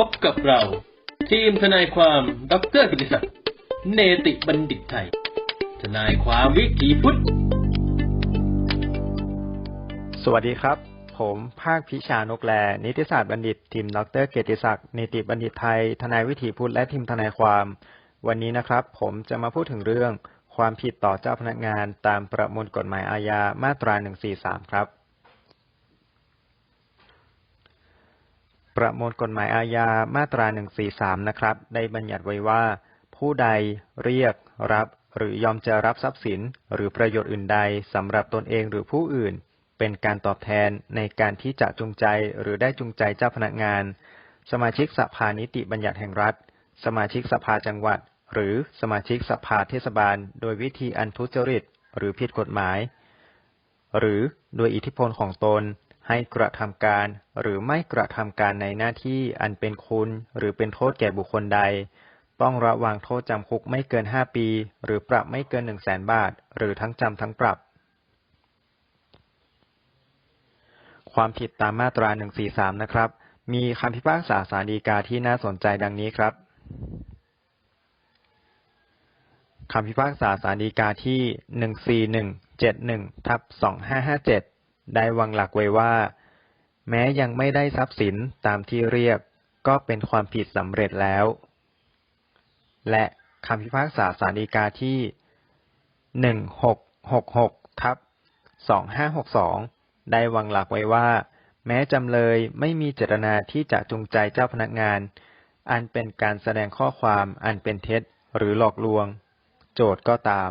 พบกับเรา ทีมทนายความดรกิติศักดิ์เนติบัณฑิตไทย ทนายความวิถีพุทธ สวัสดีครับ ผมภาคพิชานกแล นิติศาสตร์บัณฑิต ทีมดรเกียรติศักดิ์นิติบัณฑิตไทย ทนายวิถีพุทธและทีมทนายความ วันนี้นะครับ ผมจะมาพูดถึงเรื่องความผิดต่อเจ้าพนักงานตามประมวลกฎหมายอาญามาตรา 143 ครับ ประมวลกฎหมายอาญามาตรา 143 นะครับ ได้บัญญัติไว้ว่า ผู้ใดเรียกรับ หรือยอมจะรับทรัพย์สิน หรือประโยชน์อื่นใดสำหรับตนเองหรือผู้อื่น เป็นการตอบแทนในการที่จะจูงใจหรือได้จูงใจเจ้าพนักงาน สมาชิกสภานิติบัญญัติแห่งรัฐ สมาชิกสภาจังหวัด หรือสมาชิกสภาเทศบาล โดยวิธีอันทุจริต หรือผิดกฎหมาย หรือโดยอิทธิพลของตน ให้กระทำการหรือไม่กระทำการในหน้าที่อันเป็นคุณหรือเป็นโทษแก่บุคคลใด ต้องระวางโทษจำคุกไม่เกิน 5 ปี หรือปรับไม่เกิน 1 0 0 0 0แสนบาท หรือทั้งจำทั้งปรับ ความผิดตามมาตรา 143 นะครับ มีคำพิพากษาศาลฎีกาที่น่าสนใจดังนี้ครับคำพิพากษาศาลฎีกาที่ 14171ทับ2557 ได้วางหลักไว้ว่า แม้ยังไม่ได้ทรัพย์สินตามที่เรียก ก็เป็นความผิดสำเร็จแล้ว และคำพิพากษาศาลฎีกาที่ 1666ทับ2562 ได้วางหลักไว้ว่า แม้จำเลยไม่มีเจตนาที่จะจูงใจเจ้าพนักงาน อันเป็นการแสดงข้อความอันเป็นเท็จหรือหลอกลวง โจทก์ก็ตาม